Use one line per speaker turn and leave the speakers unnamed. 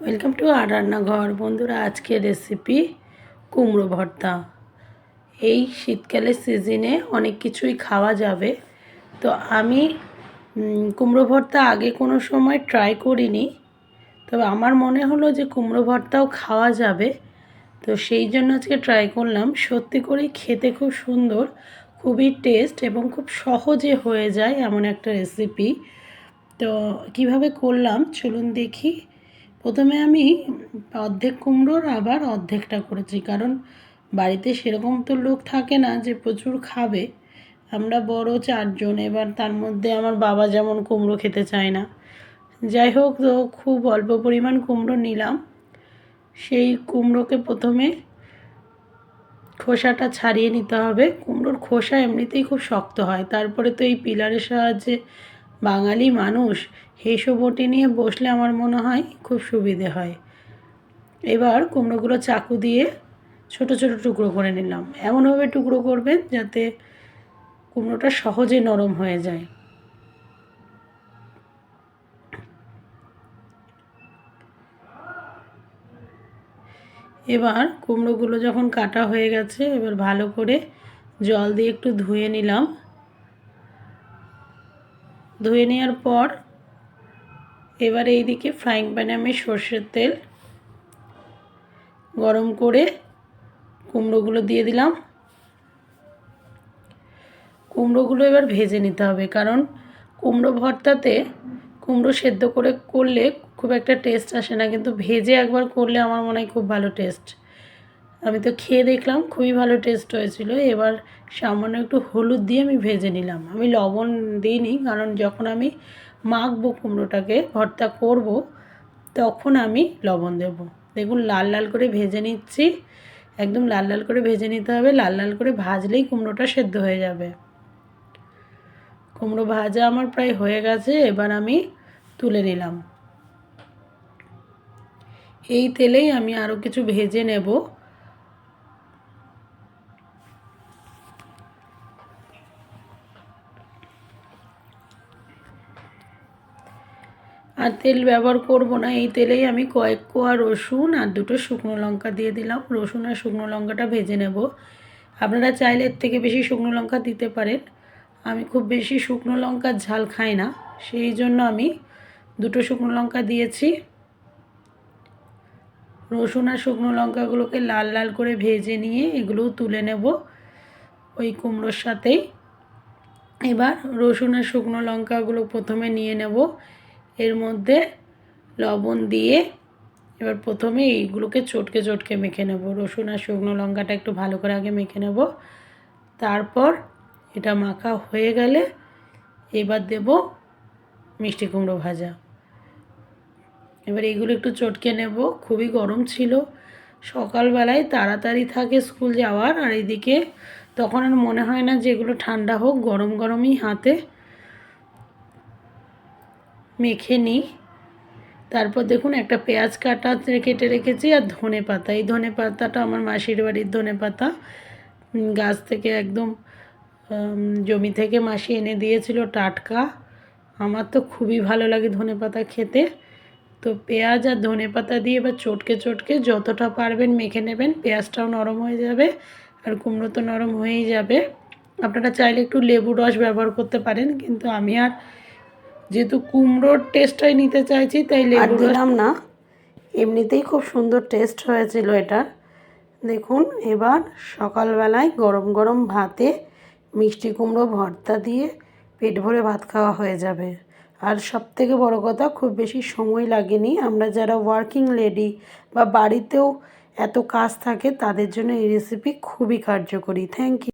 Welcome to আর রান্নাঘর। বন্ধুরা, আজকের রেসিপি কুমড়ো ভর্তা। এই শীতকালের সিজনে অনেক কিছুই খাওয়া যাবে। তো আমি কুমড়ো ভর্তা আগে কোনো সময় ট্রাই করিনি। তবে আমার মনে হলো যে কুমড়ো ভর্তাও খাওয়া যাবে। তো সেই জন্য আজকে ট্রাই করলাম। সত্যি করেই খেতে খুব সুন্দর, খুবই টেস্ট এবং খুব সহজে হয়ে যায় এমন একটা রেসিপি তো কীভাবে করলাম? চলুন দেখি। প্রথমে আমি অর্ধেক কুমড়োর, আবার অর্ধেকটা করেছি। কারণ বাড়িতে সেরকম তো লোক থাকে না যে প্রচুর খাবে। আমরা বড় চারজন, এবার তার মধ্যে আমার বাবা যেমন কুমড়ো খেতে চায় না। যাই হোক, তো খুব অল্প পরিমাণ কুমড়ো নিলাম। সেই কুমড়োকে প্রথমে খোসাটা ছাড়িয়ে নিতে হবে। কুমড়োর খোসা এমনিতেই খুব শক্ত হয়। তারপরে তো এই পিলারের সাহায্যে বাঙালি মানুষ হেসো বটি নিয়ে বসলে আমার মনে হয় খুব সুবিধে হয়। এবার কুমড়োগুলো চাকু দিয়ে ছোট ছোট টুকরো করে নিলাম। এমনভাবে টুকরো করবেন যাতে কুমড়োটা সহজে নরম হয়ে যায়। এবার কুমড়োগুলো যখন কাটা হয়ে গেছে, এবার ভালো করে জল দিয়ে একটু ধুয়ে নিলাম। ধুয়ে নেওয়ার পর এবার এইদিকে ফ্রাইং প্যানে আমি সর্ষের তেল গরম করে কুমড়োগুলো দিয়ে দিলাম। কুমড়োগুলো এবার ভেজে নিতে হবে কারণ কুমড়ো ভর্তাতে কুমড়ো সেদ্ধ করে করলে খুব একটা টেস্ট আসে না, কিন্তু ভেজে একবার করলে আমার মনে হয় খুব ভালো টেস্ট আমি তো খেয়ে দেখলাম, খুবই ভালো টেস্ট হয়েছিল। এবার সামান্য একটু হলুদ দিয়ে আমি ভেজে নিলাম। আমি লবণ দিইনি, কারণ যখন আমি মাখবো কুমড়োটাকে, ভর্তা করব, তখন আমি লবণ দেব। দেখুন, লাল লাল করে ভেজে নিচ্ছি। একদম লাল লাল করে ভেজে নিতে হবে। লাল লাল করে ভাজলেই কুমড়োটা সেদ্ধ হয়ে যাবে। কুমড়ো ভাজা আমার প্রায় হয়ে গেছে, এবার আমি তুলে নিলাম। এই তেলেই আমি আরও কিছু ভেজে নেব। আর তেল ব্যবহার করব না। এই তেলেই আমি কয়েক কোয়া রসুন আর দুটো শুকনো লঙ্কা দিয়ে দিলাম। রসুন আর শুকনো লঙ্কাটা ভেজে নেব। আপনারা চাইলে এর থেকে বেশি শুকনো লঙ্কা দিতে পারেন। আমি খুব বেশি শুকনো লঙ্কার ঝাল খাই না। সেই জন্য আমি দুটো শুকনো লঙ্কা দিয়েছি। রসুন আর শুকনো লঙ্কাগুলোকে লাল লাল করে ভেজে নিয়ে এগুলোও তুলে নেব ওই কুমড়োর সাথেই। এবার রসুন আর শুকনো লঙ্কাগুলো প্রথমে নিয়ে নেব। এর মধ্যে লবণ দিয়ে এবার প্রথমে এইগুলোকে চটকে চটকে মেখে নেব। রসুন আর শুকনো লঙ্কাটা একটু ভালো করে আগে মেখে নেব। তারপর এটা মাখা হয়ে গেলে এবার দেব মিষ্টি কুমড়ো ভাজা। এবার এইগুলো একটু চটকে নেব। খুবই গরম ছিল। সকালবেলায় তাড়াতাড়ি থাকে স্কুল যাওয়ার। আর এইদিকে তখন আর মনে হয় না যে এগুলো ঠান্ডা হোক। গরম গরমই হাতে। মেখে নিই। তারপর দেখুন একটা পেঁয়াজ কাটা কেটে রেখেছি আর ধনে পাতা। এই ধনে পাতাটা আমার মাসির বাড়ির ধনে পাতা। গাছ থেকে একদম জমি থেকে মাসি এনে দিয়েছিল টাটকা। আমার তো খুবই ভালো লাগে ধনে পাতা খেতে। তো পেঁয়াজ আর ধনে পাতা দিয়ে এবার চটকে চটকে যতটা পারবেন মেখে নেবেন। পেঁয়াজটাও নরম হয়ে যাবে আর কুমড়ো তো নরম হয়েই যাবে। আপনারা চাইলে একটু লেবু রস ব্যবহার করতে পারেন, কিন্তু আমি আর যেহেতু কুমড়োর টেস্টটাই নিতে চাইছি তাই লেবু দিলাম না। এমনিতেই খুব সুন্দর টেস্ট হয়েছিল এটা। দেখুন এবার সকালবেলায় গরম গরম ভাতে মিষ্টি কুমড়ো ভর্তা দিয়ে পেট ভরে ভাত খাওয়া হয়ে যাবে। আর সব থেকে বড়ো কথা খুব বেশি সময় লাগেনি। আমরা যারা ওয়ার্কিং লেডি বা বাড়িতেও এত কাজ থাকে তাদের জন্য এই রেসিপি খুবই কার্যকরী। Thank you